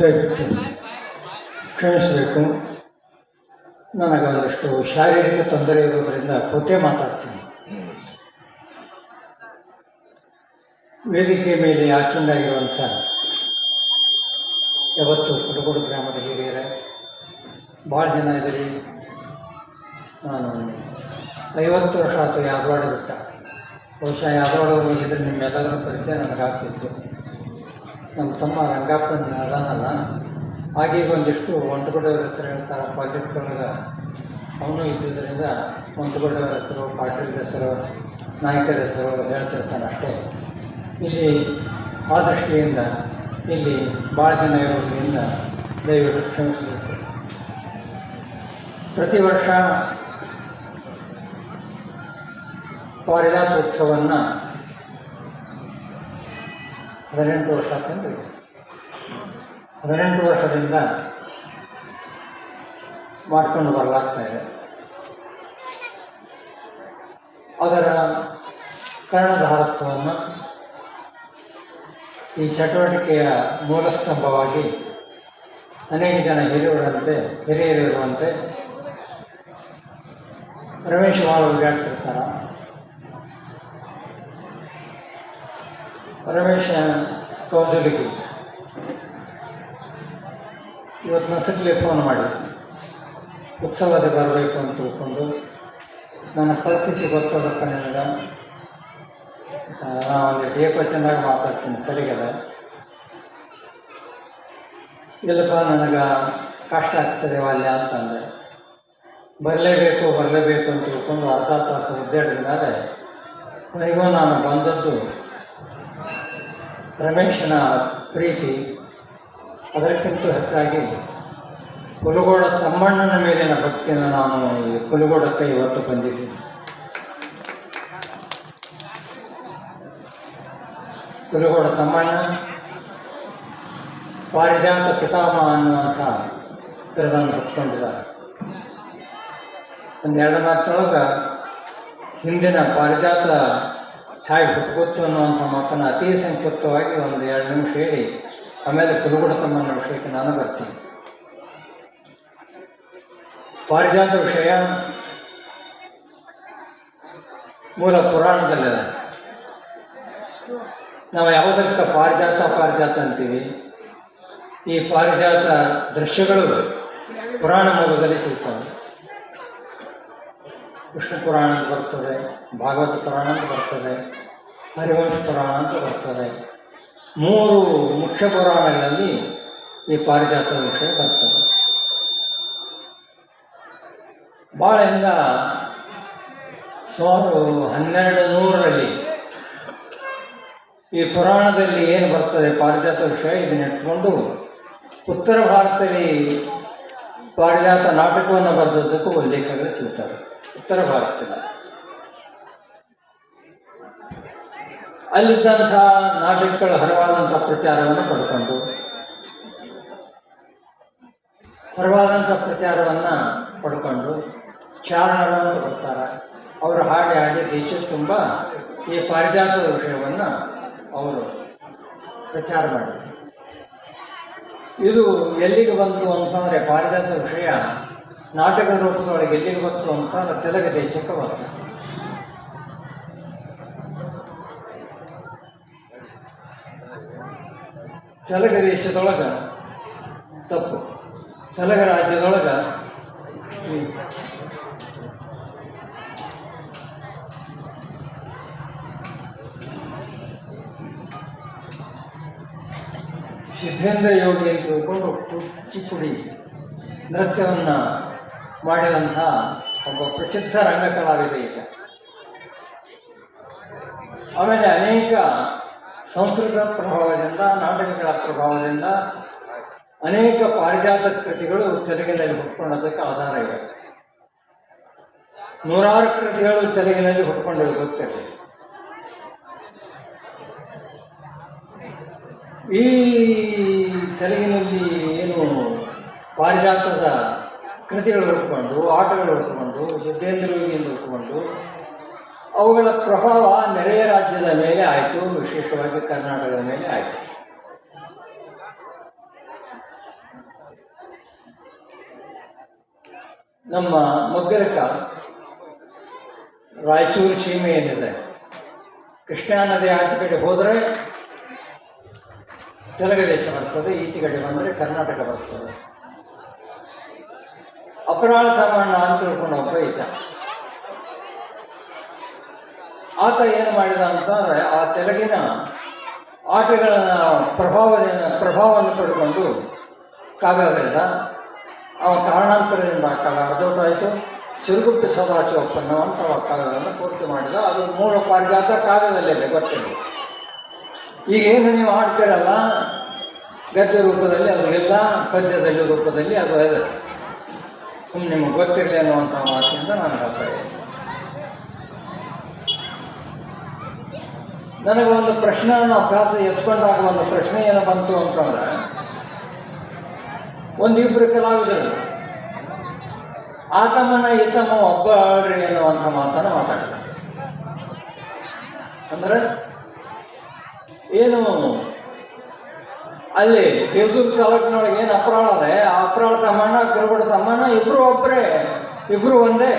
ದಯವಿಟ್ಟು ಕ್ಷಮಿಸಬೇಕು. ನನಗಾದಷ್ಟು ಶಾರೀರಿಕ ತೊಂದರೆ ಇರೋದರಿಂದ ಕೊತೆ ಮಾತಾಡ್ತೀನಿ. ವೇದಿಕೆ ಮೇಲೆ ಆಚಂದಾಗಿರುವಂಥ ಯಾವತ್ತು ಕುಟುಕೋಡು ಗ್ರಾಮದ ಹಿರಿಯರ ಭಾಳ ಜನ ಇದ್ದೀರಿ. ನಾನು ಐವತ್ತು ವರ್ಷ ಆಯಿತು ಯಾದವಾಡ ಬಹುಶಃ ಯಾದವಾಡ ಹೋಗಿದ್ರೆ ನಿಮ್ಮೆಲ್ಲರ ಪರಿಚಯ ನನಗಾಗ್ತಿತ್ತು. ನಮ್ಮ ತಮ್ಮ ರಂಗಪ್ಪನ ಅದಾನಲ್ಲ, ಹಾಗೆ ಒಂದಿಷ್ಟು ಒಂಟುಗಡ್ಡವ್ರ ಹೆಸರು ಹೇಳ್ತಾರೆ ಪಾಟೀಲ್ ಒಳಗೆ. ಅವನು ಇದ್ದಿದ್ದರಿಂದ ಒಂಟುಗಡ್ಡವ್ರ ಹೆಸರು ಪಾಟೀಲ್ ಹೆಸರು, ನಾಯಕರ ಹೆಸರು ಹೇಳ್ತಿರ್ತಾನೆ ಅಷ್ಟೇ. ಇಲ್ಲಿ ಆ ದೃಷ್ಟಿಯಿಂದ ಇಲ್ಲಿ ಭಾಳ ಜನ ಇರೋದ್ರಿಂದ ದಯವಿಟ್ಟು ಕ್ಷಮಿಸಬೇಕು. ಪ್ರತಿ ವರ್ಷ ಪಾರಿಜಾತೋತ್ಸವವನ್ನು ಹದಿನೆಂಟು ವರ್ಷ ತಂದು ಹದಿನೆಂಟು ವರ್ಷದಿಂದ ಮಾಡ್ಕೊಂಡು ಬರಲಾಗ್ತಾ ಇದೆ. ಅದರ ಕರ್ಣಧಾರತ್ವವನ್ನು ಈ ಚಟುವಟಿಕೆಯ ಮೂಲಸ್ತಂಭವಾಗಿ ಅನೇಕ ಜನ ಹಿರಿಯರಂತೆ ಹಿರಿಯರಿರುವಂತೆ ರಮೇಶ್ ಮಾಳವರು ಹೇಳ್ತಿರ್ತಾರೆ. ರಮೇಶ ಕೌಜಲಿಗೆ ಇವತ್ತು ನಸಕ್ಲಿ ಫೋನ್ ಮಾಡಿ. ಉತ್ಸವದ ಬರಬೇಕು ಅಂತ ತಿಳ್ಕೊಂಡು ನನ್ನ ಪರಿಸ್ಥಿತಿ ಗೊತ್ತದಪ್ಪ ನನಗೆ? ನಾನು ಒಂದು ಏಕವಚನದಾಗ ಮಾತಾಡ್ತೀನಿ, ಸರಿಗದ? ಇಲ್ಲಪ್ಪ, ನನಗೆ ಕಷ್ಟ ಆಗ್ತದೆ ವಾಲ್ಯ ಅಂತಂದರೆ ಬರಲೇಬೇಕು ಬರಲೇಬೇಕು ಅಂತ ತಿಳ್ಕೊಂಡು ಅರ್ಧ ತಾಸು ಒದ್ದಾಡಿದ ಮೇಲೆ ಕೊನೆಗೂ ನಾನು ಬಂದದ್ದು ರಮೇಶನ ಪ್ರೀತಿ ಅದಕ್ಕಿಂತ ಹೆಚ್ಚಾಗಿ ಕುಲಗೋಡ ತಮ್ಮಣ್ಣನ ಮೇಲಿನ ಭಕ್ತಿಯನ್ನು ನಾನು ಈ ಕುಲಗೋಡಕ್ಕೆ ಇವತ್ತು ಬಂದಿದ್ದೀನಿ. ಕುಲಗೋಡ ತಮ್ಮಣ್ಣ, ಪಾರಿಜಾತ ಪಿತಾಮಹ ಅನ್ನುವಂಥ ಬಿರುದನ್ನು ಹೊತ್ಕೊಂಡಿದ್ದಾರೆ. ಒಂದೆರಡು ಮಾತಿನೊಳಗೆ ಹಿಂದಿನ ಪಾರಿಜಾತ ಹೇಗೆ ಹುಟ್ಟುಕೊತ್ತು ಅನ್ನುವಂಥ ಮಾತನ್ನು ಅತಿ ಸಂಕ್ಷಿಪ್ತವಾಗಿ ಒಂದು ಎರಡು ನಿಮಿಷ ಹೇಳಿ, ಆಮೇಲೆ ಕುರುಗುಡ ತಮ್ಮನ ವಿಷಯಕ್ಕೆ ನಾನು ಬರ್ತೀನಿ. ಪಾರಿಜಾತ ವಿಷಯ ಮೂಲ ಪುರಾಣದಲ್ಲಿದೆ ನಾವು ಯಾವುದಕ್ಕೆ ಪಾರಿಜಾತ ಪಾರಿಜಾತ ಅಂತೀವಿ? ಈ ಪಾರಿಜಾತ ದೃಶ್ಯಗಳು ಪುರಾಣ ಮೂಲದಲ್ಲಿ ಸಿಗ್ತವೆ. ವಿಷ್ಣು ಪುರಾಣ ಅಂತ ಬರ್ತದೆ, ಭಾಗವತ ಪುರಾಣ ಅಂತ ಬರ್ತದೆ. ಹರಿವಂಶ ಪುರಾಣ ಅಂತ ಬರ್ತದೆ. ಮೂರು ಮುಖ್ಯ ಪುರಾಣಗಳಲ್ಲಿ ಈ ಪಾರಿಜಾತ ವಿಷಯ ಬರ್ತದೆ. ಭಾಳದಿಂದ ಸುಮಾರು ಹನ್ನೆರಡು ನೂರರಲ್ಲಿ ಈ ಪುರಾಣದಲ್ಲಿ ಏನು ಬರ್ತದೆ ಪಾರಿಜಾತ ವಿಷಯ ಇದನ್ನ ಇಟ್ಕೊಂಡು ಉತ್ತರ ಭಾರತದಲ್ಲಿ ಪಾರಿಜಾತ ನಾಟಕವನ್ನು ಬರೆದದ್ದಕ್ಕೂ ಉಲ್ಲೇಖಗಳು ಸಿಗ್ತವೆ ಉತ್ತರ ಭಾರತದಲ್ಲಿ. ಅಲ್ಲಿದ್ದಂಥ ನಾಟಕಗಳು ಹರವಾದಂಥ ಪ್ರಚಾರವನ್ನು ಪಡ್ಕೊಂಡು, ಹರವಾದಂಥ ಪ್ರಚಾರವನ್ನು ಪಡ್ಕೊಂಡು ಚಾರಣಗಳನ್ನು ಕೊಡ್ತಾರೆ. ಅವರು ಹಾಡಿ ಹಾಡಿ ದೇಶದ ತುಂಬ ಈ ಪಾರಿಜಾತ ವಿಷಯವನ್ನು ಅವರು ಪ್ರಚಾರ ಮಾಡಿದರು. ಇದು ಎಲ್ಲಿಗೆ ಬಂತು ಅಂತಂದರೆ ಪಾರಿಜಾತ ವಿಷಯ ನಾಟಕದ ರೂಪದೊಳಗೆ ಎಲ್ಲಿಗೆ ಬಂತು ಅಂತಂದ್ರೆ ತೆಲುಗು ದೇಶಕ್ಕೆ ಬಂತು ತೆಲುಗು ದೇಶದೊಳಗೆ ತಪ್ಪು. ತೆಲುಗು ರಾಜ್ಯದೊಳಗೆ ಸಿದ್ಧೇಂದ್ರ ಯೋಗಿ ಅಂತ ತಿಳ್ಕೊಂಡು ಕುಚ್ಚಿಪುಡಿ ನೃತ್ಯವನ್ನು ಮಾಡಿದಂಥ ಒಬ್ಬ ಪ್ರಸಿದ್ಧ ರಂಗಕಲಾವಿದ ಈಗ. ಆಮೇಲೆ ಅನೇಕ ಸಂಸ್ಕೃತ ಪ್ರಭಾವದಿಂದ, ನಾಟಕಗಳ ಪ್ರಭಾವದಿಂದ ಅನೇಕ ಪಾರಿಜಾತ ಕೃತಿಗಳು ತೆಲುಗಿನಲ್ಲಿ ಹುಟ್ಕೊಳ್ಳೋದಕ್ಕೆ ಆಧಾರ ಇದೆ. ನೂರಾರು ಕೃತಿಗಳು ತೆಲುಗಿನಲ್ಲಿ ಹುಟ್ಕೊಂಡಿರುತ್ತೆ. ಈ ತೆಲುಗಿನಲ್ಲಿ ಏನು ಪಾರಿಜಾತದ ಕೃತಿಗಳು ಹುಡ್ಕೊಂಡು ಆಟಗಳು ಹುಡ್ಕೊಂಡು ಸಿದ್ದೇಂದ್ರ ಹುಡ್ಕೊಂಡು ಅವುಗಳ ಪ್ರಭಾವ ನೆರೆಯ ರಾಜ್ಯದ ಮೇಲೆ ಆಯಿತು, ವಿಶೇಷವಾಗಿ ಕರ್ನಾಟಕದ ಮೇಲೆ ಆಯಿತು. ನಮ್ಮ ಮಗ್ಗರಕ ರಾಯಚೂರು ಸೀಮೆ ಏನಿದೆ, ಕೃಷ್ಣಾ ನದಿ ಆಚೆಕಡೆ ಹೋದರೆ ತೆಲುಗು ದೇಶ ಬರ್ತದೆ ಈಚೆಕಡೆ ಬಂದರೆ ಕರ್ನಾಟಕ ಬರ್ತದೆ. ಅಪರಾಧ ಸಾಮಾನ್ಯ ಅಂತ ತಿಳ್ಕೊಂಡು ಒಬ್ಬ ಇದ್ದ. ಆತ ಏನು ಮಾಡಿದ ಅಂತಂದರೆ ಆ ತೆಲುಗಿನ ಆಟಗಳ ಪ್ರಭಾವದಿಂದ ಪ್ರಭಾವವನ್ನು ಪಡ್ಕೊಂಡು ಕಾವ್ಯ ಬರೆದ. ಅವ ಕಾರಣಾಂತರದಿಂದ ಆ ಕಾವ್ಯ ಅರ್ಧೋಟಾಯಿತು ಸಿರುಗುಪ್ಪಿ ಸದಾಶಿವಪ್ಪನ ಅಂತ ಆ ಕಾವ್ಯವನ್ನು ಪೂರ್ತಿ ಮಾಡಿದ. ಅದು ಮೂಲ ಪಾರಿಜಾತ ಕಾವ್ಯದಲ್ಲಿದೆ ಗೊತ್ತಿಲ್ಲ. ಈಗ ಏನು ನೀವು ಹಾಡ್ತೀರಲ್ಲ? ಗದ್ಯ ರೂಪದಲ್ಲಿ ಅದು ಎಲ್ಲ ಪದ್ಯದಲ್ಲಿ ರೂಪದಲ್ಲಿ ಅದು ಇದೆ. ಸುಮ್ಮನೆ ನಿಮಗೆ ಗೊತ್ತಿರಲಿ ಅನ್ನುವಂಥ ಮಾತಿನಿಂದ ನಾನು ಹೇಳ್ತಾ ಇದ್ದೀನಿ. ನನಗೆ ಒಂದು ಪ್ರಶ್ನೆ ಅಭ್ಯಾಸ ಎತ್ಕೊಂಡಾಗ ಒಂದು ಪ್ರಶ್ನೆ ಏನು ಬಂತು ಅಂತಂದ್ರೆ ಒಂದಿಬ್ಬರು ಕಲಾವಿದರು ಆತಮನ ಈತಮ ಒಬ್ಬ ಆಳ್ರಿ ಅನ್ನುವಂಥ ಮಾತನ್ನು ಮಾತಾಡಿದ ಅಂದ್ರೆ, ಏನು, ಅಲ್ಲಿ ದೇವದುರ್ಗ ತಾಲೂಕಿನೊಳಗೆ ಏನು ಅಪರಾಳ ಅದೇ? ಆ ಅಪರಾಳ ತಮ್ಮಣ್ಣ ಕುರುಬಡ ತಮ್ಮಣ್ಣ ಇಬ್ಬರು ಒಬ್ಬರೇ ಇಬ್ಬರು ಒಂದೇ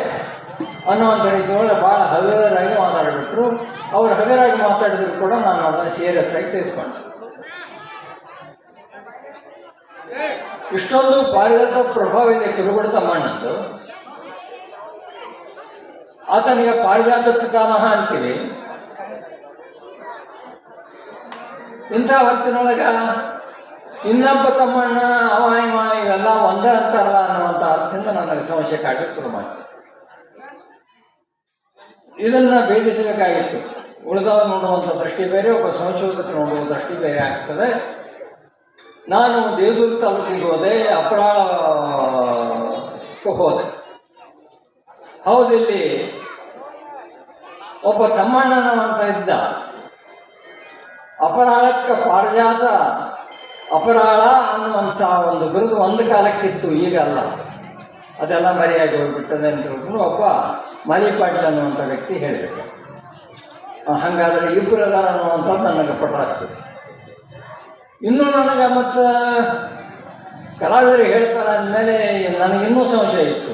ಅನ್ನುವಂಥ ರೀತಿಯೊಳಗೆ ಭಾಳ ಹಗುರಾಗಿ ಮಾತಾಡಿಬಿಟ್ರು. ಅವ್ರು ಹಗರಾಗಿ ಮಾತಾಡಿದ್ರು ಕೂಡ ನಾನು ಅದನ್ನು ಸೀರಿಯಸ್ ಆಗಿ ತೆಗೆದುಕೊಂಡೆ ಇಷ್ಟೊಂದು ಪಾರಿಜಾತ ಪ್ರಭಾವ ಇದೆ ಕುರುಬಡ ತಮ್ಮಣ್ಣದ್ದು ಆತನಿಗೆ ಪಾರಿಜಾತ ಪಿತಾಮಹ ಅಂತೀವಿ. ಇಂಥ ಹೊತ್ತಿನೊಳಗ ಇನ್ನೊಬ್ಬ ತಮ್ಮಣ್ಣ ಅವ ಇವ ಇವೆಲ್ಲ ಒಂದೇ ಅಂತಾರಲ್ಲ ಅನ್ನುವಂಥ ಅರ್ಥದಿಂದ ನನಗೆ ಸಮಸ್ಯೆ ಕಾಡಲಿಕ್ಕೆ ಶುರು ಮಾಡಿದೆ. ಇದನ್ನ ಭೇದಿಸಬೇಕಾಗಿತ್ತು. ಉಳಿದವರು ನೋಡುವಂಥ ದೃಷ್ಟಿ ಬೇರೆ, ಒಬ್ಬ ಸಂಶೋಧಕ ನೋಡುವ ದೃಷ್ಟಿ ಬೇರೆ ಆಗ್ತದೆ. ನಾನು ದೇವದುರ್ಗ ತಾಲೂಕಿಗೆ ಹೋದೆ ಅಪರಾಳಕ್ಕೆ ಹೋದೆ. ಹೌದು, ಇಲ್ಲಿ ಒಬ್ಬ ತಮ್ಮಣ್ಣನವಂತ ಇದ್ದ. ಅಪರಾಳಕ್ಕೆ ಪಾರಿಜಾತ ಅಪರಾಳ ಅನ್ನುವಂಥ ಒಂದು ಬಿರುದು ಒಂದು ಕಾಲಕ್ಕಿತ್ತು, ಈಗ ಅಲ್ಲ. ಅದೆಲ್ಲ ಮರೆಯಾಗಿ ಹೋಗ್ಬಿಟ್ಟದೆ ಅಂತ ಒಬ್ಬ ಮಲಿಪಾಟ್ಲ ಪಾಟೀಲ್ ಅನ್ನುವಂಥ ವ್ಯಕ್ತಿ ಹೇಳಿದರು. ಹಾಗಾದರೆ ಇಬ್ಬರು ಅದಾರ ಅನ್ನುವಂಥದ್ದು ನನಗೆ ಪಟಾಸ್ತದೆ ಇನ್ನೂ ನನಗೆ ಮತ್ತು ಕಲಾವಿದರು ಹೇಳ್ತಾರೆ ಅಂದಮೇಲೆ ನನಗೆ ಇನ್ನೂ ಸಂಶಯ ಇತ್ತು.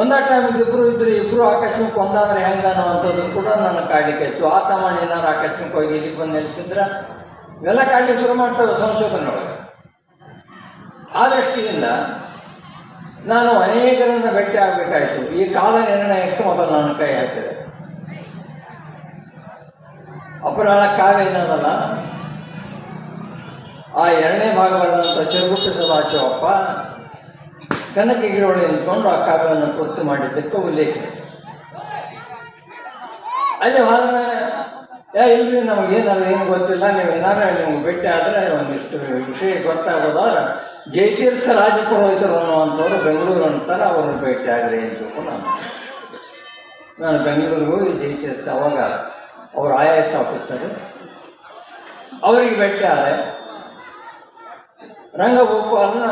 ಒಂದೇ ಟೈಮಿಗೆ ಇಬ್ಬರು ಇದ್ರು ಇಬ್ಬರು ಆಕಸ್ಮಿಕ ಒಂದಾದ್ರೆ ಹೆಂಗ ಅನ್ನೋವಂಥದ್ದು ಕೂಡ ನನಗೆ ಕಾಡಲಿಕ್ಕೆ ಇತ್ತು. ಆ ತಮ್ಮ ಏನಾರು ಆಕಸ್ಮಿಕವಾಗಿ ಇಲ್ಲಿ ಬಂದು ನೆಲೆಸಿದ್ರೆ ಇವೆಲ್ಲ ಕಾಡಲಿಕ್ಕೆ ಶುರು ಮಾಡ್ತಾರೆ ಸಂಶೋಧನೆ ಆ ದೃಷ್ಟಿಯಿಂದ ನಾನು ಅನೇಕರನ್ನು ಭೇಟಿ ಆಗಬೇಕಾಯಿತು. ಈ ಕಾಲ ನಿರ್ಣಯಕ್ಕೆ ಮೊದಲು ನಾನು ಕೈ ಹಾಕಿದೆ. ಅಪರಾಳ ಕಾವ್ಯ ಏನದಲ್ಲ ಆ ಎರಡನೇ ಭಾಗವಾದಂಥ ಸಿರುಗುಪ್ಪ ಸದಾಶಿವಪ್ಪ ಕನಕಗಿರೋಳಿ ನಿಂತ್ಕೊಂಡು ಆ ಕಾವ್ಯವನ್ನು ಕೊತ್ತು ಮಾಡಿದ್ದಕ್ಕೆ ಉಲ್ಲೇಖ. ಅಲ್ಲಿ ಹೋದ್ರೆ, ಯಾ, ಇಲ್ರಿ ನಮಗೇನು ಏನು ಗೊತ್ತಿಲ್ಲ, ನೀವು ಏನಾದ್ರೂ ನಿಮ್ಗೆ ಭೇಟಿ ಆದರೆ ಒಂದಿಷ್ಟು ವಿಷಯ ಗೊತ್ತಾಗೋದಾದ್ರೆ ಜಯತೀರ್ಥ ರಾಜಪುರೋಹಿತರು ಅನ್ನುವಂಥವ್ರು ಬೆಂಗಳೂರು ಅಂತಾರೆ ಅವ್ರನ್ನ ಭೇಟಿ ಆಗ್ರಿ ಅಂತ ನಾನು ನಾನು ಬೆಂಗಳೂರಿಗೆ ಹೋಗಿ ಜಯತೀರ್ಥ ಅವಾಗ ಅವ್ರ ಐ ಎ ಎಸ್ ಆಫೀಸರು ಅವರಿಗೆ ಭೇಟಿ ಆದೆ ರಂಗಗೋಪಾಲನ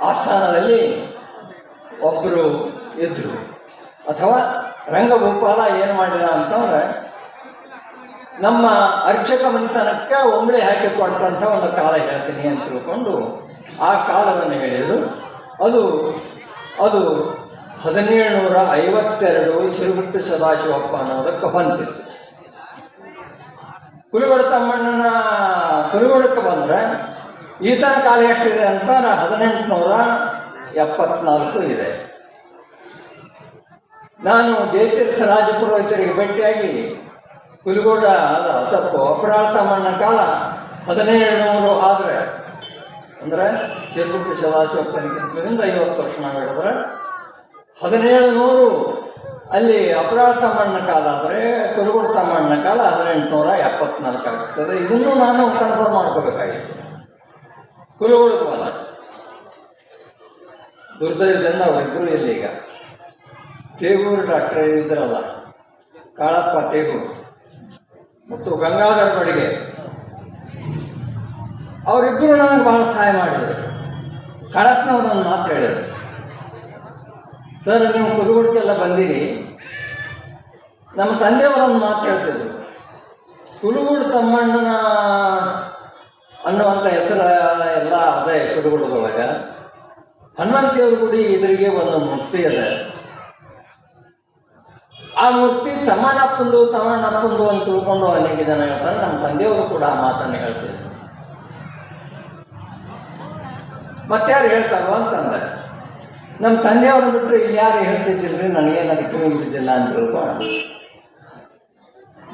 ಆಸ್ಥಾನದಲ್ಲಿ ಒಬ್ಬರು ಇದ್ದರು ಅಥವಾ ರಂಗಗೋಪಾಲ ಏನು ಮಾಡಿದ ಅಂತಂದ್ರೆ ನಮ್ಮ ಅರ್ಚಕ ಮಂಥನಕ್ಕೆ ಒಂಬಳಿ ಹಾಕಿ ಕೊಟ್ಟಂಥ ಒಂದು ಕಾಲ ಹೇಳ್ತೀನಿ ಅಂತ ತಿಳ್ಕೊಂಡು ಆ ಕಾಲವನ್ನು ಹೇಳಿದರು. ಅದು ಅದು ಹದಿನೇಳು ನೂರ ಐವತ್ತೆರಡು ಸಿರುಗುಪ್ಪಿ ಸದಾಶಿವಪ್ಪ ಅನ್ನೋದಕ್ಕೆ ಹೊಂದಿತ್ತು ಕುರುಗೋಡು ತಮ್ಮಣ್ಣನ, ಕುರುಗೋಡಕ್ಕೆ ಬಂದರೆ ಈತನ ಕಾಲ ಎಷ್ಟಿದೆ ಅಂತ ಹದಿನೆಂಟುನೂರ ಎಪ್ಪತ್ನಾಲ್ಕು ಇದೆ. ನಾನು ಜಯತೀರ್ಥ ರಾಜಪುರೋಹಿತರಿಗೆ ಭೇಟಿಯಾಗಿ ಕುಲಗೋಡ ತಪ್ಪು ಅಪರಾಳ ತಮ್ಮಣ್ಣ ಕಾಲ ಹದಿನೇಳು ನೂರು ಆದರೆ, ಅಂದರೆ ಚಿರುಗುಪ್ಪಿ ಸದಾಶಿವಪ್ಪನಿಗಿಂತ ಐವತ್ತು ವರ್ಷ ನಾವು ಹೇಳಿದ್ರೆ ಹದಿನೇಳು ನೂರು. ಅಲ್ಲಿ ಅಪರಾಧ ತಮ್ಮಣ್ಣ ಕಾಲ ಆದರೆ ಕುರುಗೋಡು ತಮ್ಮಣ್ಣ ಕಾಲ ಹದಿನೆಂಟುನೂರ ಎಪ್ಪತ್ನಾಲ್ಕು ಆಗ್ತದೆ. ಇದನ್ನು ನಾನು ಕನ್ಫರ್ಮ್ ಮಾಡ್ಕೋಬೇಕಾಗಿತ್ತು. ಕುರುಗೋಡು ಕಾಲ. ದುರ್ದೈವದಿಂದ ಅವರಿಬ್ಬರು ಇಲ್ಲೀಗ. ತೇಗೂರು ಡಾಕ್ಟರ್ ಇದ್ರಲ್ಲ, ಕಾಳಪ್ಪ ತೇಗೂರು. ಮತ್ತು ಗಂಗಾಧರ ಬಡಿಗೆ ಅವರಿಬ್ಬರು ನನಗೆ ಬಹಳ ಸಹಾಯ ಮಾಡಿದರು. ಕಾಳಪ್ಪನವ್ರೊಂದು ಮಾತು ಹೇಳಿದರು. ಸರ್ ನೀವು ಕುರುಗುಡ್ಕೆಲ್ಲ ಬಂದಿರಿ. ನಮ್ಮ ತಂದೆಯವರೊಂದು ಮಾತು ಹೇಳ್ತಿದ್ರು. ಕುರುಗುಡು ತಮ್ಮಣ್ಣನ ಅನ್ನುವಂಥ ಹೆಸರು ಎಲ್ಲ ಅದೇ ಕುರುಗುಡದೊಳಗೆ ಹನುಮಂತೇವ್ರ ಗುಡಿ ಎದುರಿಗೆ ಒಂದು ಮೂರ್ತಿ ಅದ ಆ ಮೂರ್ತಿ ತಮ್ಮಣ್ಣಪ್ಪಂದು ತಮ್ಮಣ್ಣಪ್ಪಂದು ಅಂತ ತಿಳ್ಕೊಂಡು ಅನೇಕ ಹೇಳ್ತಾರೆ. ನಮ್ಮ ತಂದೆಯವರು ಕೂಡ ಆ ಮಾತನ್ನು ಹೇಳ್ತಿದ್ರು. ಮತ್ತಾರು ಹೇಳ್ತಾರೋ ಅಂತಂದ್ರೆ ನಮ್ಮ ತಂದೆಯವರು ಬಿಟ್ಟರೆ ಇಲ್ಲಿ ಯಾರು ಹೇಳ್ತಿದ್ದಿಲ್ರಿ, ನನಗೇನು ಅದಕ್ಕೆ ಅಂತ ತಿಳ್ಕೊಂಡು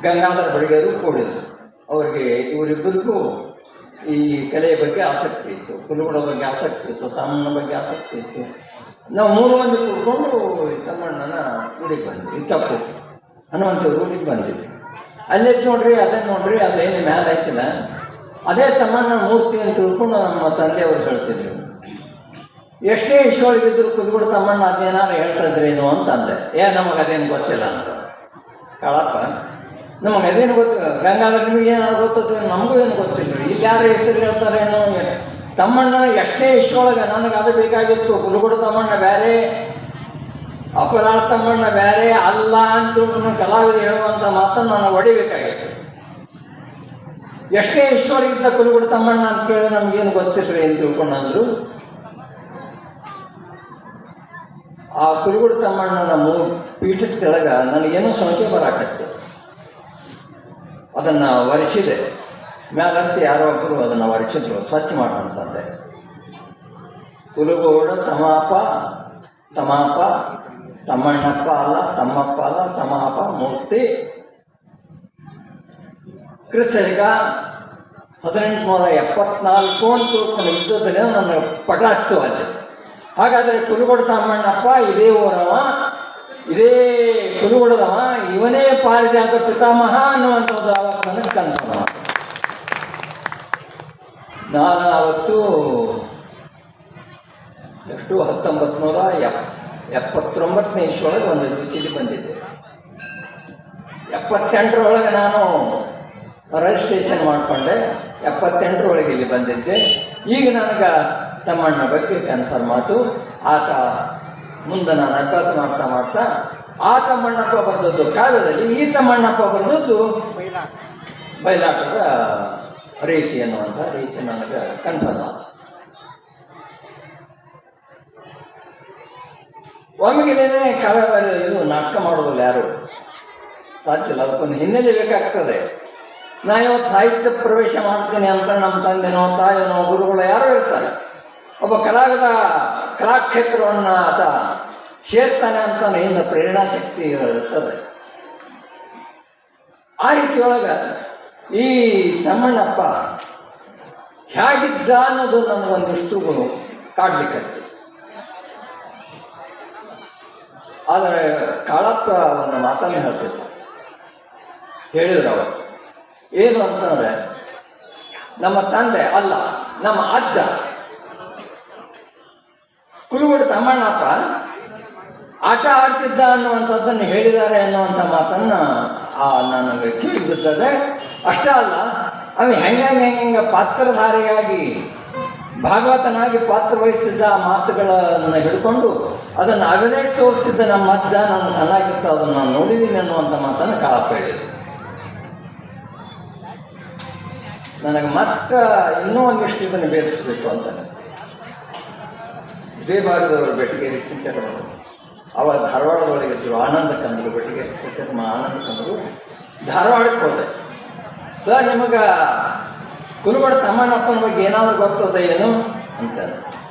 ಗಂಗಾಧರ ಬಡಿಗೆರು ಕೂಡಿದ್ರು. ಅವರಿಗೆ ಇವರಿಬ್ಬರಿಗೂ ಈ ಕಲೆಯ ಬಗ್ಗೆ ಆಸಕ್ತಿ ಇತ್ತು ಕುಲುಗುಡ ಬಗ್ಗೆ ಆಸಕ್ತಿ ಇತ್ತು, ತಮ್ಮನ ಬಗ್ಗೆ ಆಸಕ್ತಿ ಇತ್ತು. ನಾವು ಮೂರು ಮಂದಿ ಕೂತ್ಕೊಂಡು ತಮ್ಮಣ್ಣನ ಗುಡಿಗೆ ಬಂದ್ವಿ, ತಪ್ಪು. ಹನುಮಂತ ಊರಿಗೆ ಬಂದಿದ್ವಿ ಅಲ್ಲೇ ನೋಡ್ರಿ ಅದೇ ನೋಡ್ರಿ ಅದೇನು ಮ್ಯಾಲ ಆಯ್ತಿಲ್ಲ ಅದೇ ತಮ್ಮಣ್ಣ ಮೂರ್ತಿ ಅಂತ ತಿಳ್ಕೊಂಡು ನಮ್ಮ ತಂದೆಯವರು ಹೇಳ್ತಿದ್ರು. ಎಷ್ಟೇ ಈಶ್ವರಿಗಿದ್ರು ಕುದ್ಬಿಡು ತಮ್ಮಣ್ಣ ಅದೇನಾರು ಹೇಳ್ತಾ ಇದ್ರೇನು ಅಂತಂದೆ. ಏ, ನಮಗೆ ಅದೇನು ಗೊತ್ತಿಲ್ಲ ಕಳಪ್ಪ ನಮಗೆ ಅದೇನು ಗೊತ್ತು? ಗಂಗಾಧರ ನಿಮಗೆ ಏನಾದ್ರು ಗೊತ್ತದ ನಮಗೂ ಏನು ಗೊತ್ತಿಲ್ಲ. ಇಲ್ಲಿ ಯಾರು ಹೆಸರು ಹೇಳ್ತಾರೇನೋ. ತಮ್ಮಣ್ಣ ಎಷ್ಟೇ ಇಷ್ಟೊಳಗೆ ನನಗೆ ಅದು ಬೇಕಾಗಿತ್ತು. ಕುಲುಗುಡು ತಮ್ಮಣ್ಣ ಬೇರೆ ಅಪರಾಧ ತಮ್ಮಣ್ಣ ಬೇರೆ ಅಲ್ಲ ಅಂತ ಕಲಾವಿದ ಹೇಳುವಂಥ ಮಾತನ್ನು ನಾನು ಹೊಡಿಬೇಕಾಗಿತ್ತು. ಎಷ್ಟೇ ಇಷ್ಟೊಳಗಿದ್ದ ಕುಲುಗುಡು ತಮ್ಮಣ್ಣ ಅಂತ ಕೇಳಿ ನಮಗೇನು ರೀ ಅಂತ ತಿಳ್ಕೊಂಡು ಆ ಕುರುಗುಡು ತಮ್ಮಣ್ಣನ ಮೂ, ಪೀಠದ ಕೆಳಗೆ ನನಗೇನೋ ಸಂಶಯ ಬರಾಕತ್ತೆ. ಅದನ್ನು ಒರೆಸಿದೆ ಮ್ಯಾಲಂತ ಯಾರೋ ಒಬ್ಬರು ಅದನ್ನು ಒರೆಸಿದ್ರು ಸ್ವಚ್ಛ ಮಾಡುವಂತಂದೆ ಕುಲುಗೋಡ ತಮಾಪ ತಮಾಪ, ತಮ್ಮಣ್ಣಪ್ಪ ಅಲ್ಲ, ತಮ್ಮಪ್ಪ ಅಲ್ಲ, ತಮಾಪ ಮೂರ್ತಿ. ಕ್ರಿಸ್ತಶಕ ಹದಿನೆಂಟುನೂರ ಎಪ್ಪತ್ನಾಲ್ಕು ಅಂತ ನನ್ನ ಪಟಾಸ್ತು ಅಲ್ಲಿ. ಹಾಗಾದರೆ ಕುಲುಗೊಡ ತಮ್ಮಣ್ಣಪ್ಪ ಇದೇ ಓರವ, ಇದೇ ಕುಲುಗೊಡದವ, ಇವನೇ ಪಾರಿಜಾತ ಪಿತಾಮಹ ಅನ್ನುವಂಥದ್ದು ಅವಾಗ ನನಗೆ ಆಯ್ತು. ನಾನು ಅವತ್ತು ಎಷ್ಟು ಹತ್ತೊಂಬತ್ತು ನೂರ ಎಪ್, ಎಪ್ಪತ್ತೊಂಬತ್ತನೇ ಇಷ್ಟೊಳಗೆ ಒಂದು ದಿವಸ ಬಂದಿದ್ದೆ. ಎಪ್ಪತ್ತೆಂಟರೊಳಗೆ ನಾನು ರಿಜಿಸ್ಟ್ರೇಷನ್ ಮಾಡಿಕೊಂಡೆ. ಎಪ್ಪತ್ತೆಂಟರೊಳಗೆ ಇಲ್ಲಿ ಬಂದಿದ್ದೆ. ಈಗ ನನಗೆ ತಮ್ಮಣ್ಣ ಬಗ್ಗೆ ಕನ್ಫರ್ಮ್ ಮಾತು, ಆತ ಮುಂದೆ ನಾನು ಅಭ್ಯಾಸ ಮಾಡ್ತಾ ಮಾಡ್ತಾ, ಆ ತಮ್ಮಣ್ಣಪ್ಪ ಬಂದದ್ದು ಕಾಲದಲ್ಲಿ, ಈ ತಮ್ಮಣ್ಣಪ್ಪ ಬಂದದ್ದು ಬಯಲಾಟದ ರೀತಿ ಅನ್ನುವಂಥ ರೀತಿ ನನಗೆ ಕನ್ಫರ್ಮ್ ಆತು. ಒಮ್ಮೆಗೆಲೇನೆ ಇದು ನಾಟಕ ಮಾಡೋದಿಲ್ಲ ಯಾರು? ಸಾಧ್ಯ ಇಲ್ಲ, ಅದಕ್ಕೊಂದು ಹಿನ್ನೆಲೆ ಬೇಕಾಗ್ತದೆ. ನಾ ಇವತ್ತು ಸಾಹಿತ್ಯ ಪ್ರವೇಶ ಮಾಡ್ತೀನಿ ಅಂತ ನಮ್ಮ ತಂದೆನೋ, ತಾಯಿನೋ, ಗುರುಗಳು ಯಾರೋ ಇರ್ತಾರೆ ಒಬ್ಬ ಕಲಾವಿದ, ಕಲಾಕ್ಷೇತ್ರವನ್ನು ಆತ ಸೇರ್ತಾನೆ ಅಂತ ಪ್ರೇರಣಾ ಶಕ್ತಿ ಇರ್ತದೆ. ಆ ರೀತಿಯೊಳಗೆ ಈ ತಮ್ಮಣ್ಣಪ್ಪ ಹೇಗಿದ್ದ ಅನ್ನೋದು ನನಗೊಂದಿಷ್ಟು ಕಾಡಲಿಕ್ಕೆ ಆದರೆ ಕಾಳಪ್ಪ ಒಂದು ಮಾತನ್ನು ಹೇಳ್ತಿದ್ದ ಹೇಳಿದ್ರು ಅವರು, ಏನು ಅಂತಂದ್ರೆ, ನಮ್ಮ ತಂದೆ ಅಲ್ಲ, ನಮ್ಮ ಅಜ್ಜ ಕುಲುಗುಡು ತಮ್ಮಣ್ಣಪ್ಪ ಆಟ ಆಡ್ತಿದ್ದ ಅನ್ನುವಂಥದ್ದನ್ನು ಹೇಳಿದ್ದಾರೆ ಅನ್ನುವಂಥ ಮಾತನ್ನು, ಆ ನನಗೆ ಬಿಡ್ತದೆ ಅಷ್ಟೇ ಅಲ್ಲ, ಅವ ಹೆಂಗೆ ಹೆಂಗೆ ಪಾತ್ರಧಾರಿಯಾಗಿ, ಭಾಗವತನಾಗಿ ಪಾತ್ರ ವಹಿಸ್ತಿದ್ದ ಆ ಮಾತುಗಳನ್ನು ಹಿಡ್ಕೊಂಡು ಅದನ್ನು ಅಗಲೇ ತೋರಿಸ್ತಿದ್ದ ನಮ್ಮ ಅಜ್ಜ ನಾನು ಸಣ್ಣಾಗಿತ್ತು ಅದನ್ನು ನಾನು ನೋಡಿದ್ದೀನಿ ಅನ್ನುವಂಥ ಮಾತನ್ನು ಕಾಳಪ್ಪ ನನಗೆ ಮತ್ತೆ ಇನ್ನೂ ಒಂದಿಷ್ಟು ಇದನ್ನು ಭೇದಿಸಬೇಕು ಅಂತ ಭಾಗದವರು ಬೆಟ್ಟಿಗೇರಿ ಟೀಚರ್ಗಳು ಅವ ಇದ್ರು ಆನಂದ ಕಂದರು, ಬೆಟ್ಟಿಗೆ ಟೀಚರ್ ಆನಂದ ಕಂದರು. ಧಾರವಾಡಕ್ಕೆ ಹೋದೆ. ಸರ್, ನಿಮಗೆ ಕುಲುಗಡ ತಮ್ಮಣ್ಣಪ್ಪನ ಬಗ್ಗೆ ಏನಾದರೂ ಗೊತ್ತದ ಏನು? ಅಂತ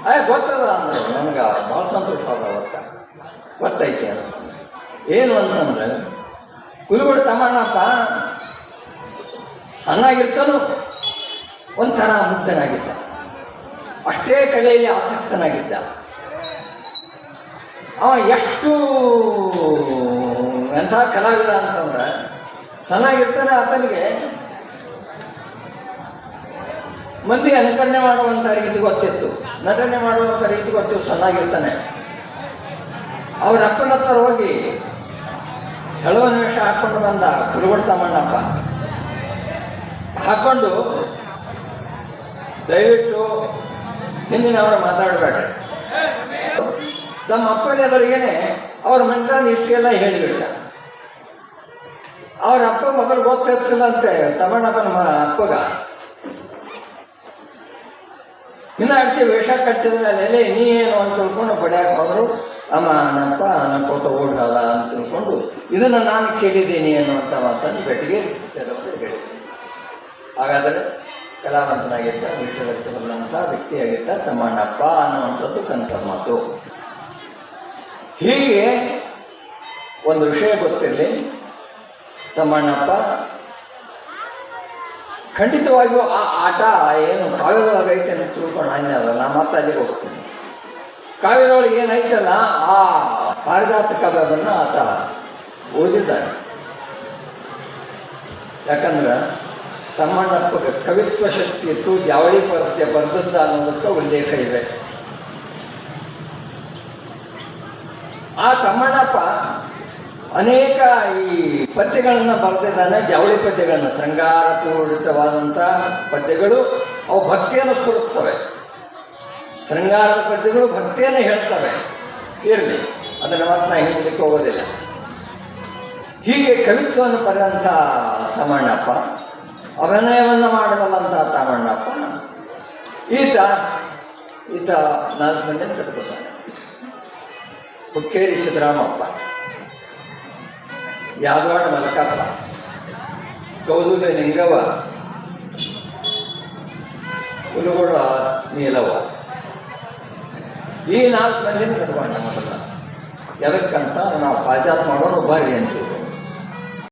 ಅಯ್ಯ ಗೊತ್ತದ ಅಂದ್ರೆ ನನಗೆ ಭಾಳ ಸಂತೋಷ ಅದ ಅವತ್ತ. ಗೊತ್ತೈತೆ ಏನು ಅಂತಂದ್ರೆ ಕುಲುಗಡ ತಮ್ಮಣ್ಣಪ್ಪ ಸಣ್ಣಾಗಿರ್ತಾನು ಒಂಥರ ಮುಗ್ಧನಾಗಿದ್ದ. ಅಷ್ಟೇ ಕಲೆಯಲ್ಲಿ ಆಸಕ್ತನಾಗಿದ್ದ. ಅವ ಎಷ್ಟು ಎಂಥ ಕಲಾವಿದ ಅಂತಂದ್ರೆ ಚೆನ್ನಾಗಿರ್ತಾನೆ ಆತನಿಗೆ. ಮಂದಿ ಅನುಕರಣೆ ಮಾಡುವಂಥ ರೀತಿ ಗೊತ್ತಿತ್ತು. ನಟನೆ ಮಾಡುವಂಥ ರೀತಿ ಗೊತ್ತಿತ್ತು ಚೆನ್ನಾಗಿರ್ತಾನೆ. ಅವ್ರ ಅಪ್ಪನ ಹತ್ರ ಹೋಗಿ ಹೇಳುವ ನಿಮಿಷ ಹಾಕ್ಕೊಂಡು ಬಂದ ಕುರುಗುಡ್ ತಮ್ಮಣ್ಣಪ್ಪ. ಹಾಕ್ಕೊಂಡು, ದಯವಿಟ್ಟು, ಹಿಂದಿನವರು ಮಾತಾಡಬೇಡ್ರಿ. ತಮ್ಮ ಅಪ್ಪನವರಿಗೇನೆ ಅವ್ರ ಮಂತ್ರನ ಇಷ್ಟೆಲ್ಲ ಹೇಳಿಬಿಟ್ಟ ಅವ್ರ ಅಪ್ಪ ಮೊದಲು ಗೊತ್ತಿರ್ತಿಲ್ಲಂತೆ ತಮ್ಮಣ್ಣಪ್ಪನ ಅಪ್ಪಗ. ಇನ್ನ ಅಡ್ತಿ ವೇಷ ಕಟ್ಟಿದ್ರೆ ನೆಲೆ ನೀ ಏನು? ಅಂತ ತಿಳ್ಕೊಂಡು ಬಡಿಯಾಕ ಹೋದ್ರು. ಅಮ್ಮ ನನ್ನಪ್ಪ ನನ್ನ ಕೊಟ್ಟು ಓಡಾದ ಅಂತ ತಿಳ್ಕೊಂಡು, ಇದನ್ನು ನಾನು ಕೇಳಿದ್ದೀನಿ ಅನ್ನುವಂಥ ಮಾತನ್ನು ಬೆಟ್ಟಿಗೆ ಸೇರವರು ಹೇಳಿದ್ರು. ಹಾಗಾದರೆ ಕಲಾವಂತನಾಗಿದ್ದ ವೇಷಧರಿಸಬಲ್ಲಂಥ ವ್ಯಕ್ತಿಯಾಗಿದ್ದ ತಮ್ಮಣ್ಣಪ್ಪ ಅನ್ನುವಂಥದ್ದು ಕನಕ ಮಾತು. ಹೀಗೆ ಒಂದು ವಿಷಯ ಗೊತ್ತಿರಲಿ, ತಮ್ಮಣ್ಣಪ್ಪ, ಖಂಡಿತವಾಗಿಯೂ ಆ ಆಟ ಏನು ಕಾವ್ಯದೊಳಗೈತೆ ಅಂತ ತಿಳ್ಕೊಂಡು ಅನ್ನೋದಲ್ಲ ಮತ್ತೆ ಅಲ್ಲಿಗೆ ಹೋಗ್ತೀನಿ. ಕಾವ್ಯದೊಳಗೆ ಏನೈತಲ್ಲ ಆ ಪಾರಿಜಾತ ಕಾವ್ಯವನ್ನು ಆತ ಓದಿದ್ದಾನೆ. ಯಾಕಂದ್ರೆ ತಮ್ಮಣ್ಣಪ್ಪ ಕವಿತ್ವ ಶಕ್ತಿ ಇತ್ತು ಜಾವಳಿ ಪದ್ಯ ಬರೆದದ್ದ ಅನ್ನೋದಕ್ಕೆ ಉಲ್ಲೇಖ ಇದೆ ಆ ತಮ್ಮಣ್ಣಪ್ಪ ಅನೇಕ ಈ ಪದ್ಯಗಳನ್ನ ಬರೆದಿದ್ದಾನೆ, ಜವಳಿ ಶೃಂಗಾರ ಶೃಂಗಾರಪೂರಿತವಾದಂಥ ಪದ್ಯಗಳು ಅವು ಭಕ್ತಿಯನ್ನು ಸುರಿಸ್ತವೆ. ಶೃಂಗಾರದ ಪದ್ಯಗಳು ಭಕ್ತಿಯನ್ನು ಹೇಳ್ತವೆ. ಇರಲಿ, ಅದನ್ನು ಮಾತ್ರ ಹೇಳಲಿಕ್ಕೆ ಹೋಗೋದಿಲ್ಲ. ಹೀಗೆ ಕವಿತ್ವವನ್ನು ಪಡೆದಂಥ ತಮ್ಮಣ್ಣಪ್ಪ, ಅಭಿನಯವನ್ನು ಮಾಡಬಲ್ಲಂತಹ ತಮ್ಮಣ್ಣಪ್ಪ, ಈತ ಈತ ನಾಲ್ಕು ಮಂದಿ ಕಟ್ಕೊತಾನೆ ಹುಕ್ಕೇರಿ ಸಿದ್ದರಾಮಪ್ಪ ಯಾದವಾಡ ಮಲಕಪ್ಪ ಕೌದುಗ ನಿಂಗವ ಕುಲಗೋಡ ನೀಲವ ಈ ನಾಲ್ಕು ಮಂದಿನ ಕಟ್ಕೊಂಡ ಮೊದಲ ಎದಕ್ಕಂತ ನಾವು ಪಾಜಾತ್ ಮಾಡೋನು ಬಾರಿ ಅಂತ